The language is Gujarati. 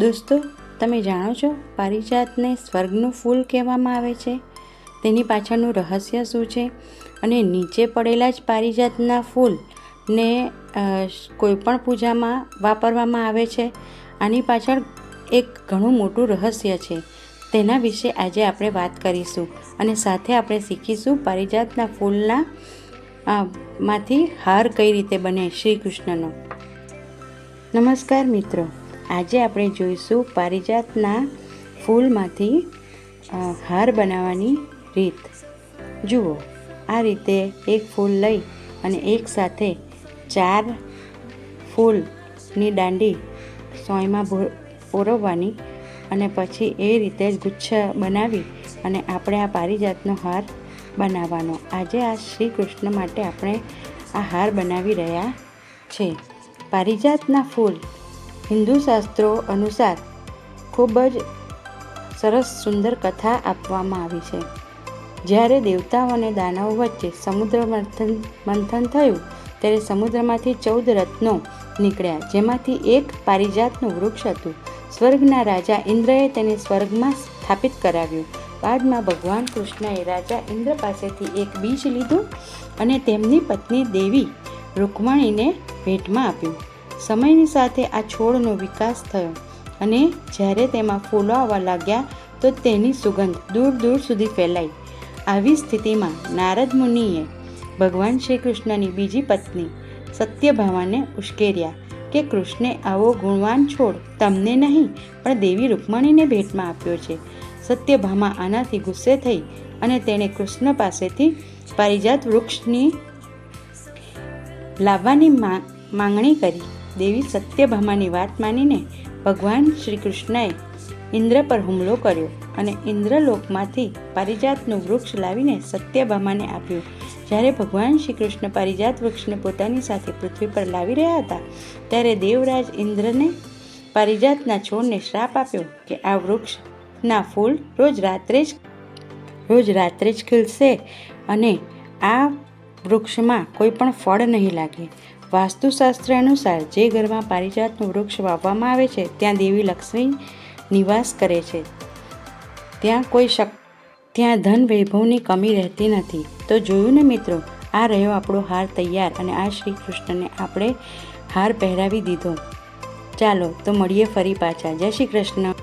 દોસ્તો, તમે જાણો છો પારિજાતને સ્વર્ગનું ફૂલ કહેવામાં આવે છે? તેની પાછળનું રહસ્ય શું છે? અને નીચે પડેલા જ પારિજાતના ફૂલને કોઈપણ પૂજામાં વાપરવામાં આવે છે? આની પાછળ એક ઘણું મોટું રહસ્ય છે. તેના વિશે આજે આપણે વાત કરીશું અને સાથે આપણે શીખીશું પારિજાતના ફૂલના માંથી હાર કઈ રીતે બને શ્રી કૃષ્ણનો. નમસ્કાર મિત્રો. આજે આપણે જોઈશું પારિજાતના ફૂલમાંથી હાર બનાવવાની રીત. જુઓ, આ રીતે એક ફૂલ લઈ અને એક સાથે ચાર ફૂલની દાંડી સોયમાં પોરવવાની અને પછી એ રીતે જ ગુચ્છ બનાવી અને આપણે આ પારિજાતનો હાર બનાવવાનો. આજે આ શ્રી કૃષ્ણ માટે આપણે આ હાર બનાવી રહ્યા છે. પારિજાતના ફૂલ હિન્દુ શાસ્ત્રો અનુસાર ખૂબ જ સરસ સુંદર કથા આપવામાં આવી છે. જ્યારે દેવતાઓ અને દાનવો વચ્ચે સમુદ્ર મંથન મંથન થયું, ત્યારે સમુદ્રમાંથી ચૌદ રત્નો નીકળ્યા, જેમાંથી એક પારિજાતનું વૃક્ષ હતું. સ્વર્ગના રાજા ઇન્દ્રએ તેને સ્વર્ગમાં સ્થાપિત કરાવ્યું. બાદમાં ભગવાન કૃષ્ણએ રાજા ઇન્દ્ર પાસેથી એક બીજ લીધું અને તેમની પત્ની દેવી રૂકમણીને ભેટમાં આપ્યું. સમયની સાથે આ છોડનો વિકાસ થયો અને જ્યારે તેમાં ફૂલો આવવા લાગ્યા તો તેની સુગંધ દૂર દૂર સુધી ફેલાઈ. આવી સ્થિતિમાં નારદ મુનિએ ભગવાન શ્રી કૃષ્ણની બીજી પત્ની સત્યભામાને ઉશ્કેર્યા કે કૃષ્ણે આવો ગુણવાન છોડ તમને નહીં, પણ દેવી રૂકમણીને ભેટમાં આપ્યો છે સત્યભામા આનાથી ગુસ્સે થઈ અને તેણે કૃષ્ણ પાસેથી પારિજાત વૃક્ષની લાવવાની માંગણી કરી. દેવી સત્યભામાની વાત માનીને ભગવાન શ્રી કૃષ્ણએ ઇન્દ્ર પર હુમલો કર્યો અને ઇન્દ્રલોકમાંથી પારિજાતનું વૃક્ષ લાવીને સત્યભામાને આપ્યું. જ્યારે ભગવાન શ્રી કૃષ્ણ પારિજાત વૃક્ષને પોતાની સાથે પૃથ્વી પર લાવી રહ્યા હતા, ત્યારે દેવરાજ ઇન્દ્રને પારિજાતના છોડને શ્રાપ આપ્યો કે આ વૃક્ષના ફૂલ રોજ રાત્રે જ રોજ રાત્રે જ ખીલશે અને આ વૃક્ષમાં કોઈ પણ ફળ નહીં લાગે. વાસ્તુશાસ્ત્ર અનુસાર જે ઘરમાં પારિજાતનું વૃક્ષ વાવવામાં આવે છે, ત્યાં દેવી લક્ષ્મી નિવાસ કરે છે. ત્યાં કોઈ શક, ત્યાં ધન વૈભવની કમી રહેતી નથી. તો જોયું ને મિત્રો, આ રહ્યો આપણો હાર તૈયાર અને આ શ્રી કૃષ્ણને આપણે હાર પહેરાવી દીધો. ચાલો, તો મળીએ ફરી પાછા. જય શ્રી કૃષ્ણ.